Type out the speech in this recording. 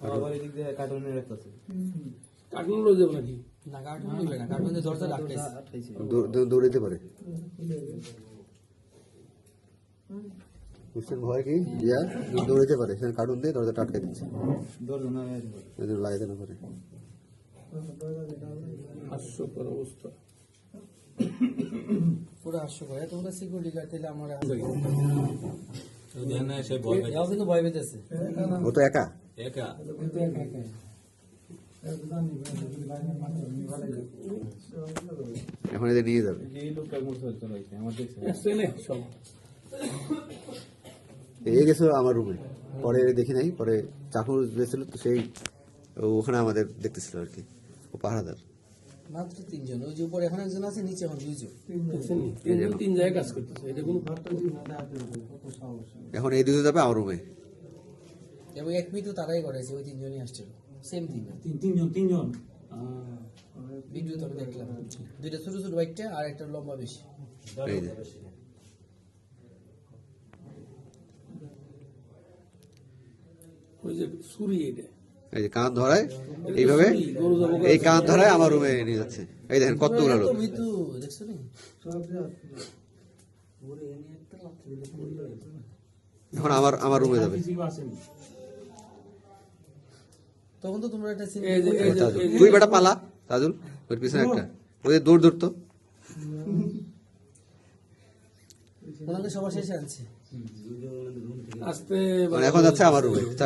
আবার এদিক দিয়ে কার্টুনের রাখতেছে কার্টুন লয়ে যাব নাকি? না কার্টুন নিবে না কার্টুনের দরজা আটকাইছে আটকাইছে দৌ- দৌ- দৌড়াইতে পারে। বুঝছেন ভয় কি? ইয়া? দৌড়াইতে পারে। সেখানে কার্টুন দিয়ে আটকে দিচ্ছে। দরজা না করে। লাগাইতে না পারে। হাস্যকর অবস্থা। পুরো হাস্যকর। সিকিউরিটি গার্ড দিলে আমার। ভয় পাইছে। ভয় পেতেছে। ও তো একা? একা? এখন এদের নিয়ে যাবে। এই গেছিল আমার রুমে পরে দেখি নাই পরে চাকু গেছিল তো সেই ওখানে আমাদের দেখতেছিল আর কি ও পাহারাদার। মাত্র তিনজন ওই যে উপরে এখন একজন আছে নিচে এখন দুইজন। তিন জায়গায় কাজ করতেছে এটা কোনো এখন এই দুটো যাবে আমার রুমে এবং এক মিনিটও তারাই করেছে ওই তিনজনই আসছিল। সেম দিন তিনজন তিনজন? ভিডিও তো আমি দেখলাম। দুইটা ছোট ছোট বাইকটা আর একটা লম্বা বেশি। ওই যে সুরি এটা। এই যে কান ধরায় এইভাবে এই কান ধরায় আমার রুমে নিয়ে যাচ্ছে। এই দেখেন কতগুলো লোক। তো মৃত্যু দেখছ নি? এখন আমার আমার রুমে যাবে। তখন তো তোমরা একটা তুই বেটা পালা তাজুল ওর পিছনে একটা। ওদের দৌড় ধরতো ওনাকে সবার শেষে আনছে। আসতে মানে এখন যাচ্ছে আমার রুমে